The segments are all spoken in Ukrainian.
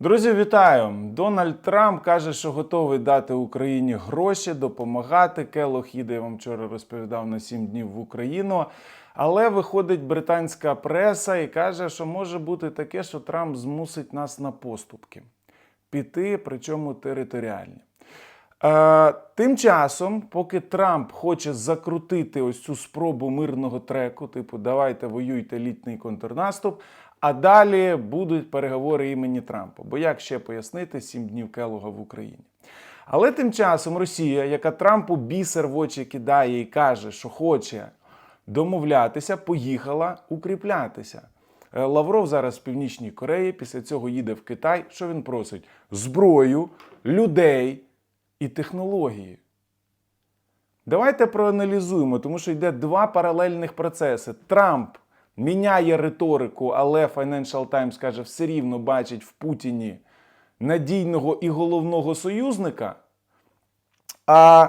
Друзі, вітаю! Дональд Трамп каже, що готовий дати Україні гроші, допомагати. Келох їде, я вам вчора розповідав на 7 днів в Україну. Але виходить британська преса і каже, що може бути таке, що Трамп змусить нас на поступки піти, причому територіальні. Е, тим часом, поки Трамп хоче закрутити ось цю спробу мирного треку, типу давайте воюйте літній контрнаступ, а далі будуть переговори імені Трампа. Бо як ще пояснити сім днів Келога в Україні? Але тим часом Росія, яка Трампу бісер в очі кидає і каже, що хоче домовлятися, поїхала укріплятися. Е, Лавров зараз в Північній Кореї, після цього їде в Китай. Що він просить? Зброю, людей і технології. Давайте проаналізуємо, тому що йде два паралельних процеси. Трамп міняє риторику, але Financial Times каже, все рівно бачить в Путіні надійного і головного союзника. А,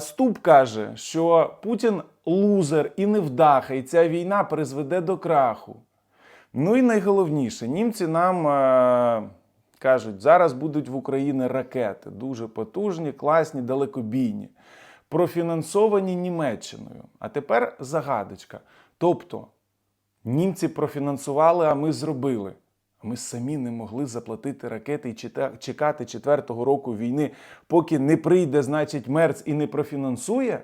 Ступ каже, що Путін лузер і невдаха, і ця війна призведе до краху. Ну і найголовніше, німці нам е, кажуть, зараз будуть в Україні ракети, дуже потужні, класні, далекобійні, профінансовані Німеччиною. А тепер загадочка. Тобто, німці профінансували, а ми зробили. Ми самі не могли заплатити ракети і чекати четвертого року війни, поки не прийде, значить, Мерц і не профінансує?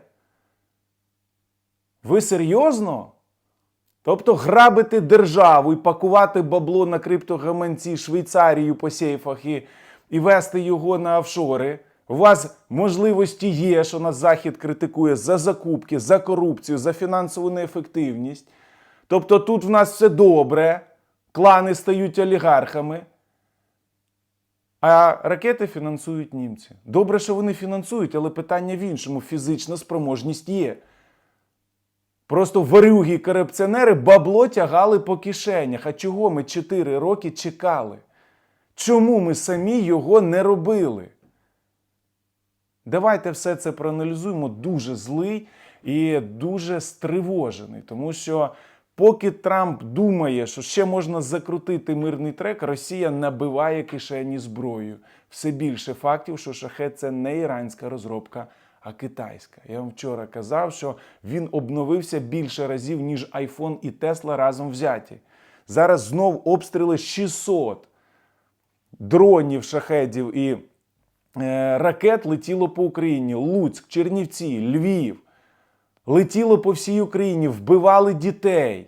Ви серйозно? Тобто грабити державу і пакувати бабло на криптогаманці Швейцарію по сейфах і, і вести його на офшори. У вас можливості є, що нас Захід критикує за закупки, за корупцію, за фінансову неефективність. Тобто тут в нас все добре, клани стають олігархами. А ракети фінансують німці. Добре, що вони фінансують, але питання в іншому: фізична спроможність є. Просто ворюги і корупціонери бабло тягали по кишенях. А чого ми 4 роки чекали? Чому ми самі його не робили? Давайте все це проаналізуємо. Дуже злий і дуже стривожений, тому що поки Трамп думає, що ще можна закрутити мирний трек, Росія набиває кишені зброєю. Все більше фактів, що шахет це не іранська розробка, а китайська. Я вам вчора казав, що він обновився більше разів, ніж iPhone і Tesla разом взяті. Зараз знов обстріли 600 дронів, шахедів і е, ракет летіло по Україні. Луцьк, Чернівці, Львів. Летіло по всій Україні, вбивали дітей.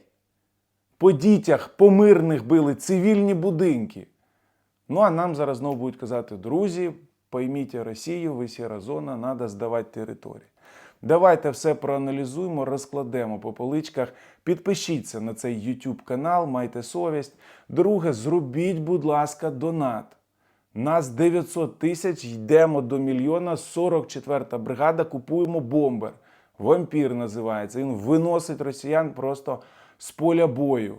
По дітях, по мирних били цивільні будинки. Ну а нам зараз знову будуть казати, друзі, пойміть Росію, ви сіра зона, треба здавати території. Давайте все проаналізуємо, розкладемо по поличках. Підпишіться на цей YouTube канал, майте совість. Друге, зробіть, будь ласка, донат. Нас 900 тисяч, йдемо до мільйона. 44-та бригада, купуємо бомбер. Вампір називається. Він виносить росіян просто з поля бою.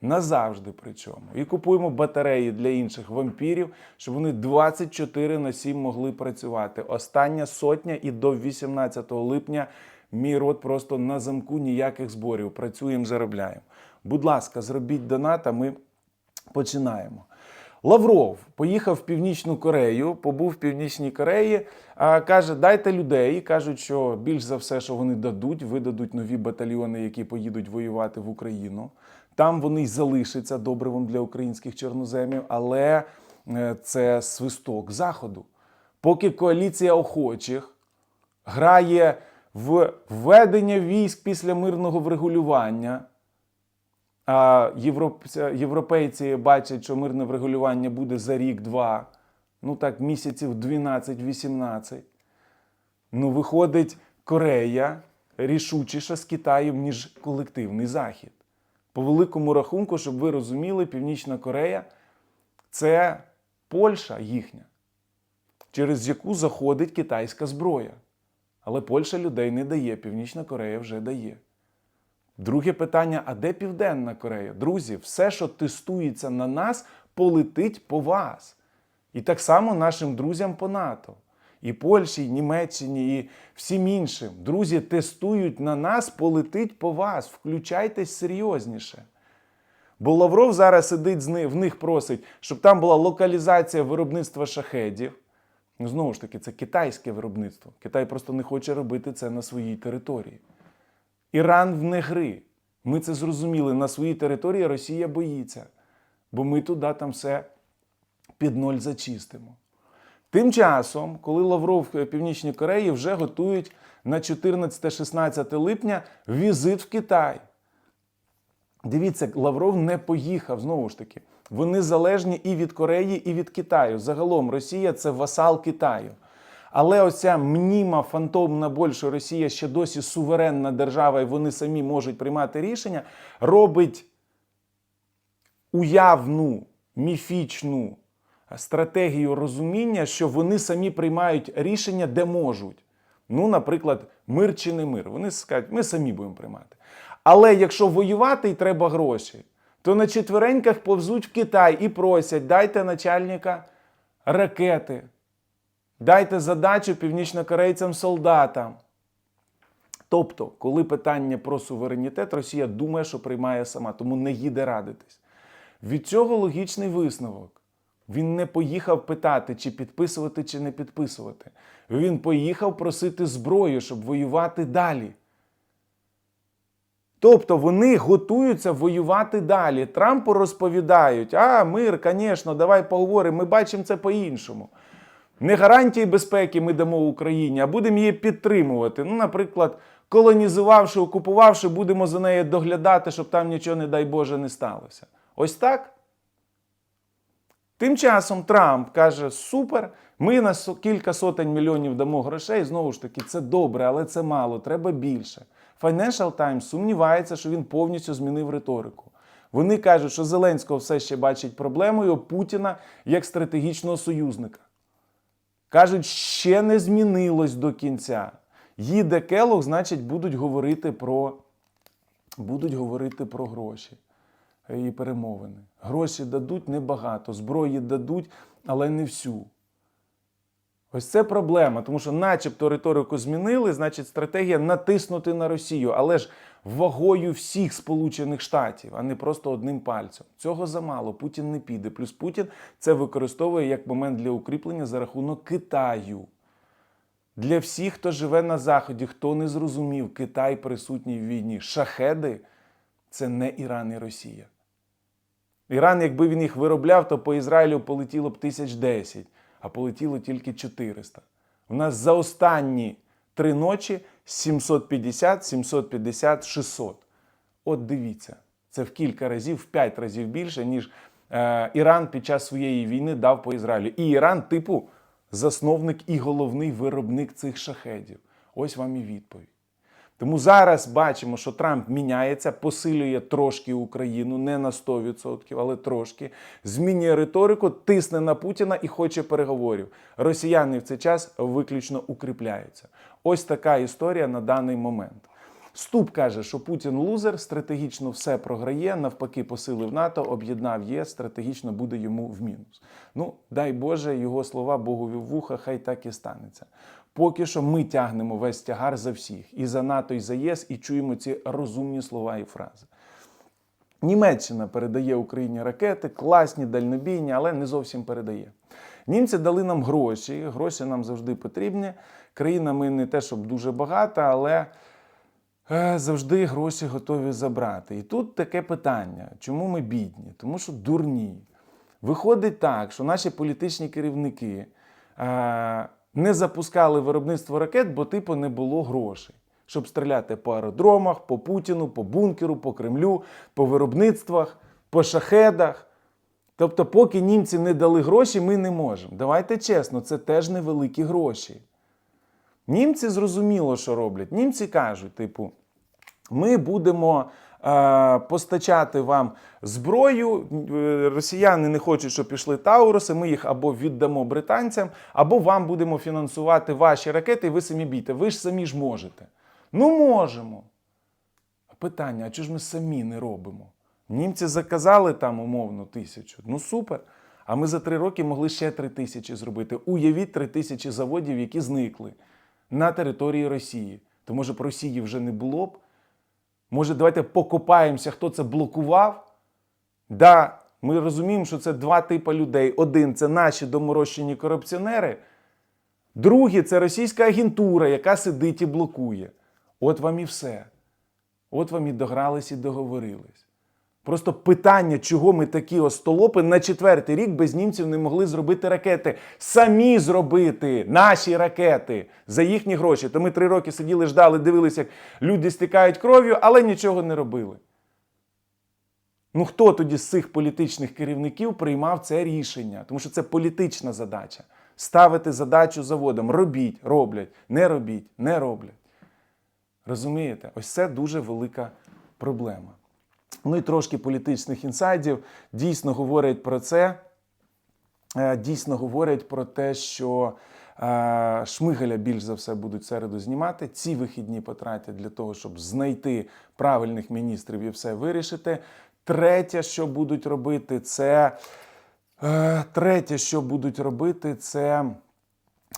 Назавжди причому. І купуємо батареї для інших вампірів, щоб вони 24 на 7 могли працювати. Остання сотня і до 18 липня мій рот просто на замку ніяких зборів. Працюємо, заробляємо. Будь ласка, зробіть донат, а ми починаємо. Лавров поїхав в Північну Корею, побув в Північній Кореї, каже: дайте людей. Кажуть, що більш за все, що вони дадуть, видадуть нові батальйони, які поїдуть воювати в Україну. Там вони й залишаться добривом для українських чорноземів, але е, це свисток заходу. Поки коаліція охочих грає в введення військ після мирного врегулювання. А європейці, бачать, що мирне врегулювання буде за рік-два, ну так, місяців 12-18. Ну, виходить, Корея рішучіша з Китаєм, ніж колективний Захід. По великому рахунку, щоб ви розуміли, Північна Корея це Польща їхня, через яку заходить китайська зброя. Але Польща людей не дає, Північна Корея вже дає. Друге питання: а де Південна Корея? Друзі, все, що тестується на нас, полетить по вас. І так само нашим друзям по НАТО. І Польщі, і Німеччині, і всім іншим. Друзі, тестують на нас, полетить по вас. Включайтесь серйозніше. Бо Лавров зараз сидить з них, в них просить, щоб там була локалізація виробництва шахедів. Ну, знову ж таки, це китайське виробництво. Китай просто не хоче робити це на своїй території. Іран вне гри. Ми це зрозуміли. На своїй території Росія боїться, бо ми туди там все під ноль зачистимо. Тим часом, коли Лавров в Північній Кореї вже готують на 14-16 липня візит в Китай. Дивіться, Лавров не поїхав знову ж таки. Вони залежні і від Кореї, і від Китаю. Загалом Росія це васал Китаю. Але оця мніма фантомна боль, що Росія ще досі суверенна держава, і вони самі можуть приймати рішення, робить уявну, міфічну стратегію розуміння, що вони самі приймають рішення, де можуть. Ну, наприклад, мир чи не мир. Вони скажуть, ми самі будемо приймати. Але якщо воювати і треба гроші, то на четвереньках повзуть в Китай і просять, дайте начальника ракети, дайте задачу північнокорейцям солдатам. Тобто, коли питання про суверенітет, Росія думає, що приймає сама, тому не їде радитись. Від цього логічний висновок. Він не поїхав питати, чи підписувати, чи не підписувати. Він поїхав просити зброю, щоб воювати далі. Тобто вони готуються воювати далі. Трампу розповідають: а, мир, звісно, давай поговоримо, ми бачимо це по-іншому. Не гарантії безпеки ми дамо Україні, а будемо її підтримувати. Ну, наприклад, колонізувавши, окупувавши, будемо за нею доглядати, щоб там нічого, не дай Боже, не сталося. Ось так. Тим часом Трамп каже: супер, ми на кілька сотень мільйонів дамо грошей. Знову ж таки, це добре, але це мало, треба більше. Financial Times сумнівається, що він повністю змінив риторику. Вони кажуть, що Зеленського все ще бачить проблемою Путіна як стратегічного союзника. Кажуть, ще не змінилось до кінця. Їде Келог, значить, будуть говорити про, будуть говорити про гроші і перемовини. Гроші дадуть небагато, зброї дадуть, але не всю. Ось це проблема, тому що, начебто, риторику змінили, значить, стратегія натиснути на Росію, але ж вагою всіх Сполучених Штатів, а не просто одним пальцем. Цього замало. Путін не піде. Плюс Путін це використовує як момент для укріплення за рахунок Китаю. Для всіх, хто живе на Заході, хто не зрозумів, Китай присутній в війні. Шахеди це не Іран і Росія. Іран, якби він їх виробляв, то по Ізраїлю полетіло б тисяч десять, а полетіло тільки 400. У нас за останні три ночі 750, 750, 600. От дивіться, це в кілька разів, в п'ять разів більше, ніж е, Іран під час своєї війни дав по Ізраїлю. І Іран, типу, засновник і головний виробник цих шахедів. Ось вам і відповідь. Тому зараз бачимо, що Трамп міняється, посилює трошки Україну, не на 100%, але трошки. Змінює риторику, тисне на Путіна і хоче переговорів. Росіяни в цей час виключно укріпляються. Ось така історія на даний момент. Ступ каже, що Путін лузер, стратегічно все програє, навпаки, посилив НАТО, об'єднав ЄС, стратегічно буде йому в мінус. Ну, дай Боже, його слова Богові в вуха, хай так і станеться. Поки що ми тягнемо весь тягар за всіх і за НАТО, і за ЄС, і чуємо ці розумні слова і фрази. Німеччина передає Україні ракети, класні, дальнобійні, але не зовсім передає. Німці дали нам гроші, гроші нам завжди потрібні. Країна ми не те, щоб дуже багата, але е, завжди гроші готові забрати. І тут таке питання: чому ми бідні? Тому що дурні. Виходить так, що наші політичні керівники е, не запускали виробництво ракет, бо типу не було грошей. Щоб стріляти по аеродромах, по Путіну, по бункеру, по Кремлю, по виробництвах, по шахедах. Тобто, поки німці не дали гроші, ми не можемо. Давайте чесно, це теж невеликі гроші. Німці зрозуміло, що роблять. Німці кажуть, типу, ми будемо постачати вам зброю. Е, Росіяни не хочуть, щоб пішли Тауруси. Ми їх або віддамо британцям, або вам будемо фінансувати ваші ракети, і ви самі бійте. Ви ж самі ж можете. Ну, можемо. Питання: а чого ж ми самі не робимо? Німці заказали там умовно тисячу. Ну супер. А ми за три роки могли ще три тисячі зробити. Уявіть три тисячі заводів, які зникли на території Росії. То може б Росії вже не було б? Може, давайте покопаємося, хто це блокував? Да, ми розуміємо, що це два типи людей. Один це наші доморощені корупціонери, другий це російська агентура, яка сидить і блокує. От вам і все. От вам і догрались і договорились. Просто питання, чого ми такі остолопи на четвертий рік без німців не могли зробити ракети. Самі зробити наші ракети за їхні гроші. То ми три роки сиділи, ждали, дивилися, як люди стікають кров'ю, але нічого не робили. Ну хто тоді з цих політичних керівників приймав це рішення? Тому що це політична задача. Ставити задачу заводом. Робіть, роблять, не робіть, не роблять. Розумієте? Ось це дуже велика проблема. Ну і трошки політичних інсайдів дійсно говорять про це. Е, Дійсно говорять про те, що е, Шмигаля більш за все будуть середу знімати. Ці вихідні потратять для того, щоб знайти правильних міністрів і все вирішити. Третє, що будуть робити, це е, третє, що будуть робити, це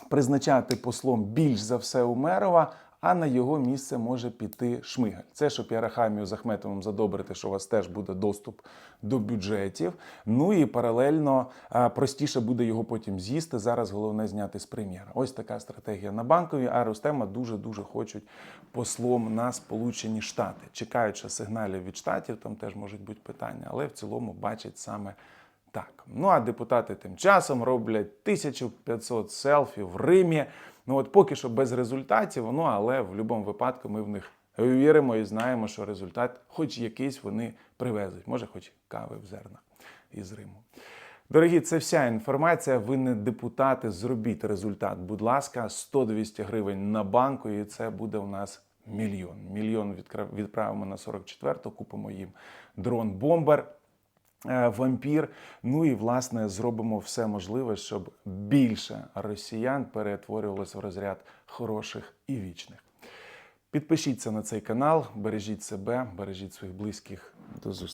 призначати послом більш за все Умерова, а на його місце може піти Шмигаль. Це щоб Ярахамію з Ахметовим задобрити, що у вас теж буде доступ до бюджетів. Ну і паралельно простіше буде його потім з'їсти. Зараз головне зняти з прем'єра. Ось така стратегія на банковій. А Ростема дуже дуже хочуть послом на Сполучені Штати. Чекають ще сигналів від штатів, там теж можуть бути питання, але в цілому бачать саме. Так, ну а депутати тим часом роблять 1500 селфі в Римі. Ну от поки що без результатів, ну але в будь-якому випадку ми в них віримо і знаємо, що результат, хоч якийсь, вони привезуть. Може, хоч кави в зернах із Риму. Дорогі, це вся інформація. Ви не депутати, зробіть результат. Будь ласка, 100-200 гривень на банку, і це буде у нас мільйон. Мільйон відправимо на 44-ту, купимо їм дрон-бомбер вампір. Ну і власне зробимо все можливе, щоб більше росіян перетворювалося в розряд хороших і вічних. Підпишіться на цей канал, бережіть себе, бережіть своїх близьких. До зустрічі.